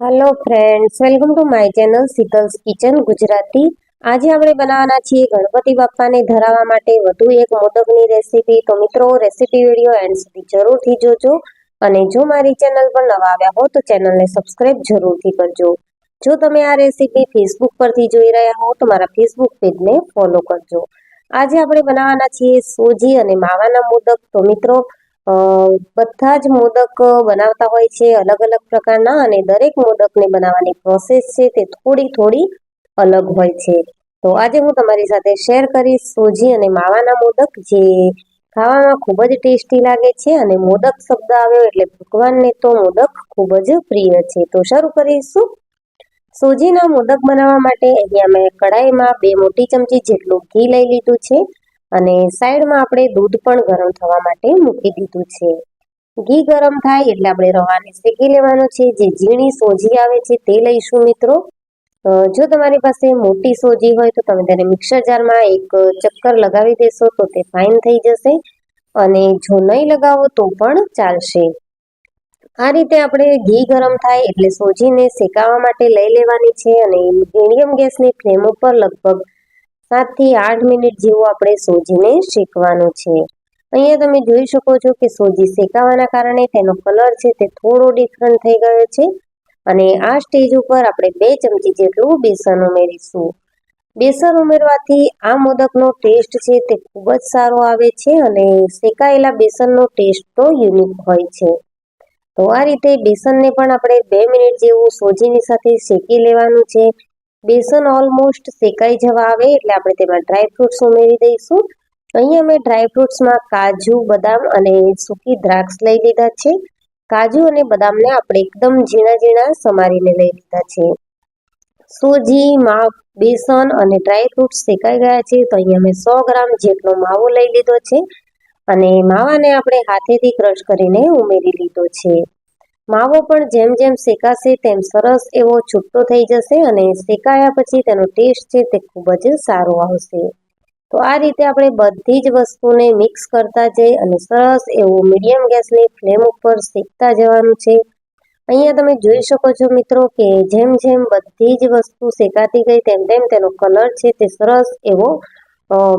Hello friends welcome to my channel Sheetal's kitchen Gujarati આજે આપણે બનાવવાના છીએ ગણપતિ બાપ્પાને ધરાવવા માટે વધુ એક મોદકની રેસીપી તો મિત્રો રેસીપી વીડિયો એન્ડ સુધી જરૂરથી જોજો. અને જો મારી ચેનલ પર નવા આવ્યા હો, તો ચેનલને સબસ્ક્રાઇબ જરૂરથી કરજો. જો તમે આ રેસીપી ફેસબુક પરથી જોઈ રહ્યા હો, તો મારા ફેસબુક પેજને ફોલો કરજો. આજે આપણે બનાવવાના છીએ સોજી અને માવાના મોદક. તો મિત્રો બધા જ મોદક બનાવતા હોય છે, અલગ અલગ પ્રકારના અને દરેક મોદકને બનાવવાની પ્રોસેસ છે તે થોડી થોડી અલગ હોય છે. તો આજે હું તમારી સાથે શેર કરીશ સોજી અને માવાના મોદક જે ખાવામાં ખૂબ જ ટેસ્ટી લાગે છે અને મોદક શબ્દ આવ્યો એટલે ભગવાનને તો મોદક ખૂબ જ પ્રિય છે. તો શરૂ કરીશું. સોજીના મોદક બનાવવા માટે અહીંયા મેં કડાઈમાં બે મોટી ચમચી જેટલું ઘી લઈ લીધું છે. અને સાઈડમાં આપણે દૂધ પણ ગરમ થવા માટે મૂકી દીધું છે. ઘી ગરમ થાય એટલે આપણે રવાને શેકી લેવાનું છે. જે ઝીણી સોજી આવે છે તે લઈશું મિત્રો. જો તમારી પાસે મોટી સોજી હોય તો તમે તેને મિક્સર જારમાં એક ચક્કર લગાવી દેશો તો તે ફાઇન થઈ જશે. અને જો નહીં લગાવો તો પણ ચાલશે. આ રીતે આપણે ઘી ગરમ થાય એટલે સોજીને શેકાવા માટે લઈ લેવાની છે. અને મીડિયમ ગેસની ફ્લેમ ઉપર લગભગ સાતથી આઠ મિનિટ જેવું આપણે સોજીને શેકવાનું છે. અહીંયા તમે જોઈ શકો છો કે સોજી શેકાવાના કારણે તેનો કલર છે તે થોડો ડિફરન્ટ થઈ ગયો છે અને આ સ્ટેજ ઉપર આપણે બે ચમચી જેટલું બેસન ઉમેરીશું. બેસન ઉમેરવાથી આ મોદકનો ટેસ્ટ છે તે ખૂબ જ સારો આવે છે અને શેકાયેલા બેસનનો ટેસ્ટ તો યુનિક હોય છે. તો આ રીતે બેસનને પણ આપણે બે મિનિટ જેવું સોજીની સાથે શેકી લેવાનું છે. બેસન ઓલમોસ્ટ શેકાઈ જવા આવે એટલે આપણે તેમાં ડ્રાય ફ્રૂટ્સ ઉમેરી દઈશું. અહીંયા મેં ડ્રાય ફ્રૂટ્સમાં કાજુ, બદામ અને સૂકી દ્રાક્ષ લઈ લીધા છે. કાજુ અને બદામને આપણે એકદમ ઝીણા ઝીણા સમારીને લઈ લીધા છે. સૂજી માવ બેસન અને ડ્રાય ફ્રૂટ્સ શેકાઈ ગયા છે તો અહીંયા મેં સો ગ્રામ જેટલો માવો લઈ લીધો છે. અને માવાને આપણે હાથેથી ક્રશ કરીને ઉમેરી લીધો છે. માવો પણ જેમ જેમ શેકાશે તેમ સરસ એવો છૂટો થઈ જશે અને શેકાયા પછી તેનો ટેસ્ટ છે તે ખૂબ જ સારો આવશે. તો આ રીતે આપણે બધી જ વસ્તુને મિક્સ કરતા જઈ અને સરસ એવું મીડિયમ ગેસની ફ્લેમ ઉપર શેકતા જવાનું છે. અહીંયા તમે જોઈ શકો છો મિત્રો કે જેમ જેમ બધી જ વસ્તુ શેકાતી ગઈ તેમ તેમ તેનો કલર છે તે સરસ એવો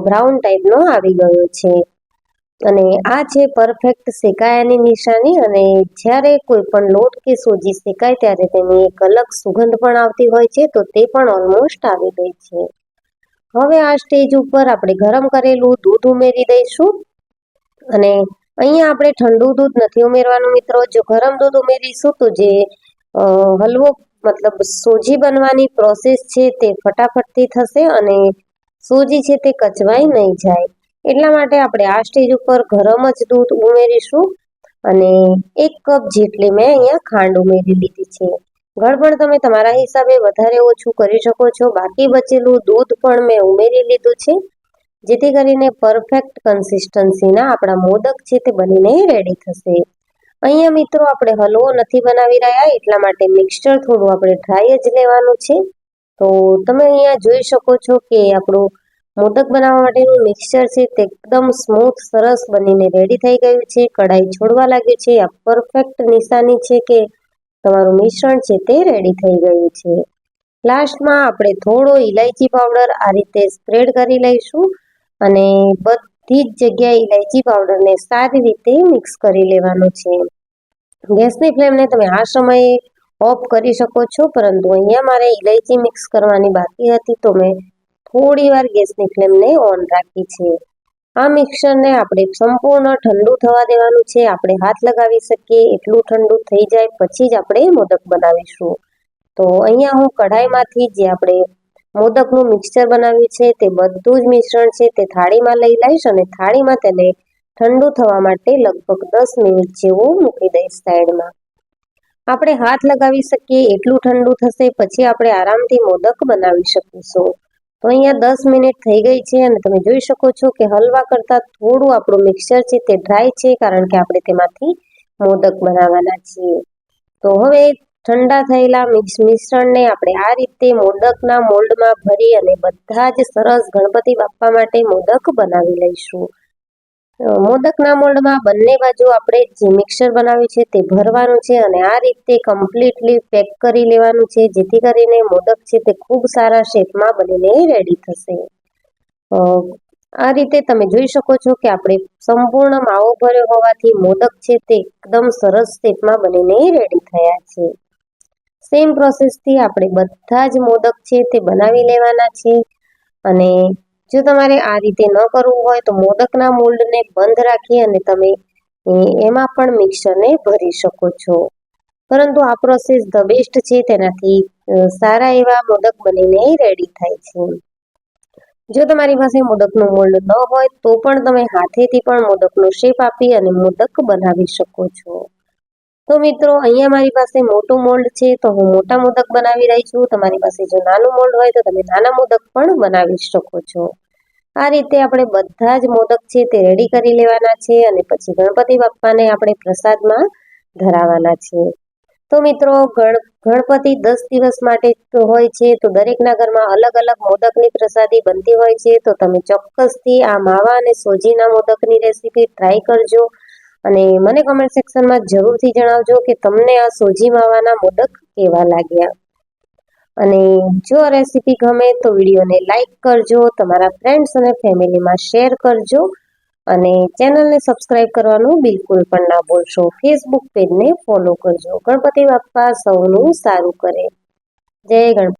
બ્રાઉન ટાઈપનો આવી ગયો છે. અને આ છે પરફેક્ટ શેકાયાની નિશાની અને જ્યારે કોઈ પણ લોટ કે સોજી શેકાય ત્યારે તેની એક અલગ સુગંધ પણ આવતી હોય છે, તો તે પણ ઓલમોસ્ટ આવી ગઈ છે. હવે આ સ્ટેજ ઉપર આપણે ગરમ કરેલું દૂધ ઉમેરી દઈશું. અને અહીંયા આપણે ઠંડુ દૂધ નથી ઉમેરવાનું મિત્રો. જો ગરમ દૂધ ઉમેરીશું તો જે હલવો મતલબ સોજી બનવાની પ્રોસેસ છે તે ફટાફટથી થશે અને સોજી છે તે કચવાઈ નહીં જાય. એટલા માટે આપણે આ સ્ટેજ ઉપર ગરમ જ દૂધ ઉમેરીશું અને એક કપ જેટલી મેં અહીંયા ખાંડ ઉમેરી લીધી છે. ગળપણ તમે તમારા હિસાબે વધારે ઓછું કરી શકો છો. બાકી બચેલું દૂધ પણ મેં ઉમેરી લીધું છે. જેથી કરીને પરફેક્ટ કન્સિસ્ટન્સીના આપણા મોદક છે તે બનીને રેડી થશે. અહીંયા મિત્રો આપણે હલવો નથી બનાવી રહ્યા, એટલા માટે મિક્સચર થોડું આપણે ડ્રાય જ લેવાનું છે. તો તમે અહીંયા જોઈ શકો છો કે આપણું મોદક બનાવવા માટેનું મિક્સચર છે તે એકદમ સ્મૂથ સરસ બનીને રેડી થઈ ગયું છે. કઢાઈ છોડવા લાગ્યું છે. આ પરફેક્ટ નિશાની છે કે તમારું મિશ્રણ છે તે રેડી થઈ ગયું છે. લાસ્ટમાં આપણે થોડો ઇલાયચી પાવડર આ રીતે સ્પ્રેડ કરી લઈશું અને બધી જ જગ્યાએ ઇલાયચી પાવડરને સારી રીતે મિક્સ કરી લેવાનું છે. ગેસની ફ્લેમને તમે આ સમયે ઓફ કરી શકો છો, પરંતુ અહીંયા મારે ઇલાયચી મિક્સ કરવાની બાકી હતી તો મેં થોડી વાર ગેસની ફ્લેમને ઓન રાખી છે. આ મિક્સરને આપણે સંપૂર્ણ ઠંડુ થવા દેવાનું છે. આપણે હાથ લગાવી શકીએ, એટલું ઠંડુ થઈ જાય, પછી જ આપણે મોદક બનાવીશું. તો અહીંયા હું કઢાઈમાંથી જે આપણે મોદકનું મિક્સર બનાવ્યું છે, તે બધું જ મિશ્રણ છે, તે થાળીમાં લઈ લઈશ અને થાળીમાં તેને ઠંડુ થવા માટે લગભગ દસ મિનિટ જેવું મૂકી દઈશ સાઈડમાં. આપણે હાથ લગાવી શકીએ, એટલું ઠંડુ થશે, પછી આપણે આરામથી મોદક બનાવી શકીશું. તો અહીંયા દસ મિનિટ થઈ ગઈ છે અને તમે જોઈ શકો છો કે હલવા કરતાં થોડું આપણું મિક્સર છે તે ડ્રાય છે કારણ કે આપણે તેમાંથી મોદક બનાવવાના છીએ. તો હવે ઠંડા થયેલા મિક્સ મિશ્રણને આપણે આ રીતે મોદકના મોલ્ડમાં ભરી અને બધા જ સરસ ગણપતિ બાપ્પા માટે મોદક બનાવી લઈશું. મોદકના મોલ્ડમાં બંને બાજુ આપણે જે મિક્સર બનાવ્યું છે તે ભરવાનું છે અને આ રીતે કમ્પ્લીટલી પેક કરી લેવાનું છે. જેથી કરીને મોદક છે તે ખૂબ સારા શેપમાં બનીને રેડી થશે. આ રીતે તમે જોઈ શકો છો કે આપણે સંપૂર્ણ માવો ભર્યો હોવાથી મોદક છે તે એકદમ સરસ શેપમાં બનીને રેડી થયા છે. સેમ પ્રોસેસથી આપણે બધા જ મોદક છે તે બનાવી લેવાના છે. અને જો તમારે આ રીતે ન કરવું હોય તો મોદકના મોલ્ડને બંધ રાખી અને તમે એમાં પણ મિક્સરને ભરી શકો છો. પરંતુ આ પ્રોસેસ ધ બેસ્ટ છે, તેનાથી સારા એવા મોદક બનીને રેડી થાય છે. જો તમારી પાસે મોદકનું મોલ્ડ ન હોય તો પણ તમે હાથેથી પણ મોદકનો શેપ આપી અને મોદક બનાવી શકો છો. તો મિત્રો, અહીંયા મારી પાસે મોટું મોલ્ડ છે, તો હું મોટા મોદક બનાવી રહી છું. તમારી પાસે જો નાનું મોલ્ડ હોય તો તમે નાના મોદક પણ બનાવી શકો છો. આ રીતે આપણે બધા જ મોદક છે તે રેડી કરી લેવાના છે અને પછી ગણપતિ બાપ્પાને આપણે પ્રસાદમાં ધરાવવાના છે તો મિત્રો, ગણ, ગણપતિ દસ દિવસ માટે હોય છે, તો દરેકના ઘરમાં અલગ અલગ મોદકની પ્રસાદી બનતી હોય છે. તો તમે ચોક્કસથી આ માવા અને સોજીના મોદકની રેસીપી ટ્રાય કરજો. અને મને કમેન્ટ સેક્શનમાં જરૂરથી જણાવજો કે તમને આ સોજી માવાના મોદક કેવા લાગ્યા. અને જો રેસીપી ગમે તો વિડીયોને લાઈક કરજો, તમારા ફ્રેન્ડ્સ અને ફેમિલીમાં શેર કરજો, અને ચેનલને સબસ્ક્રાઇબ કરવાનું બિલકુલ પણ ના ભૂલશો. ફેસબુક પેજને ફોલો કરજો. ગણપતિ બાપ્પા સૌનું સારું કરે. જય ગણપતિ